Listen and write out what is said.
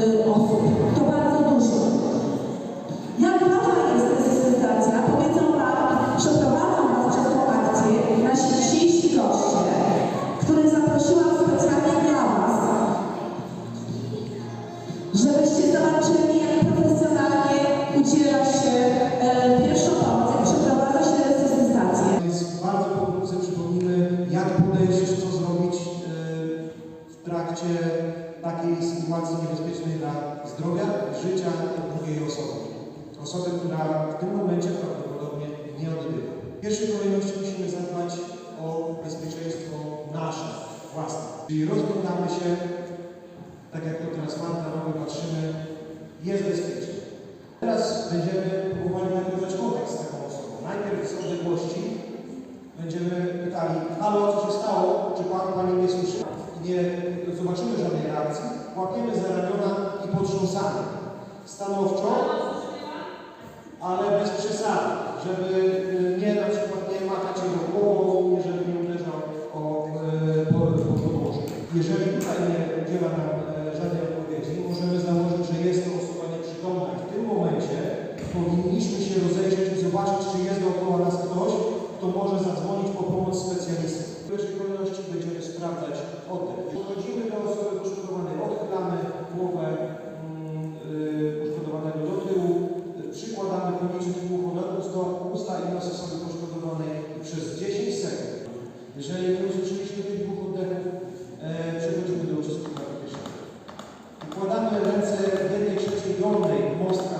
uh, Osoby, która w tym momencie prawdopodobnie nie oddycha. W pierwszej kolejności musimy zadbać o bezpieczeństwo nasze, własne. Czyli rozglądamy się, tak jak to teraz Marta robi, patrzymy, jest bezpiecznie. Teraz będziemy próbowali nawiązać kontakt z taką osobą. Najpierw z odległości będziemy pytali, halo, co się stało? Czy Pan, Pani mnie słyszy? Nie zobaczymy żadnej reakcji. Łapiemy za ramiona i potrząsamy. Stanowczo, ale bez przesady, żeby y, nie na przykład nie machać jego głową, żeby nie uderzał o y, po, po podłoże. Jeżeli tutaj nie udziela nam e, żadnej odpowiedzi, możemy założyć, że jest to osoba nieprzytomna i w tym momencie powinniśmy się rozejrzeć i zobaczyć, czy jest dookoła nas ktoś, kto może zadzwonić po pomoc specjalisty. W pierwszej kolejności będziemy sprawdzać oddech. usta i nosy poszkodowane przez 10 sekund. Jeżeli nie usłyszeliśmy tych dwóch oddechów, e, przechodzimy do uczestnika pierwszego. Układamy ręce w jednej części dolnej mostka